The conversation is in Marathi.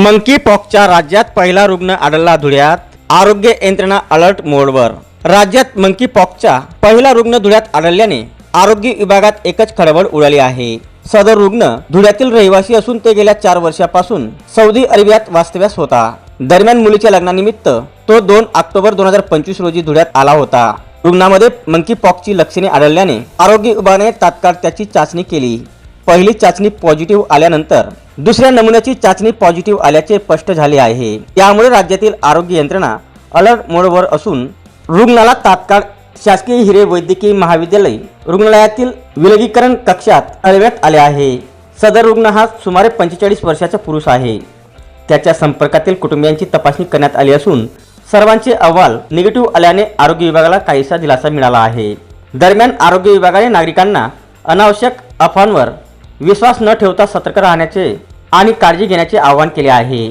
मंकी पॉकच्या राज्यात पहिला रुग्ण आढळला धुळ्यात. आरोग्य यंत्रणा अलर्ट मोडवर. राज्यात मंकी पॉकचा पहिला रुग्ण धुळ्यात आढळल्याने आरोग्य विभागात एकच खळबळ उडाली आहे. सदर रुग्ण धुळ्यातील रहिवासी असून ते गेल्या चार वर्षापासून सौदी अरेबियात वास्तव्यास होता. दरम्यान मुलीच्या लग्नानिमित्त तो दोन ऑक्टोबर दोन हजार पंचवीस रोजी धुळ्यात आला होता. रुग्णामध्ये मंकी पॉकची लक्षणे आढळल्याने आरोग्य विभागाने तात्काळ त्याची चाचणी केली. पहिली चाचणी पॉझिटिव्ह आल्यानंतर दुसऱ्या नमुन्याची चाचणी पॉझिटिव्ह आल्याचे स्पष्ट झाले आहे. त्यामुळे राज्यातील आरोग्य यंत्रणा अलर्ट मोडवर असून रुग्णाला तात्काळ शासकीय हिरे वैद्यकीय महाविद्यालय रुग्णालयातील विलगीकरण कक्षात अळवण्यात आले आहे. सदर रुग्ण हा सुमारे पंचेचाळीस वर्षाचा पुरुष आहे. त्याच्या संपर्कातील कुटुंबियांची तपासणी करण्यात आली असून सर्वांचे अहवाल निगेटिव्ह आल्याने आरोग्य विभागाला काहीसा दिलासा मिळाला आहे. दरम्यान आरोग्य विभागाने नागरिकांना अनावश्यक अफवांवर विश्वास न ठेवता सतर्क राहण्याचे आणि काळजी घेण्याचे आवाहन केले आहे.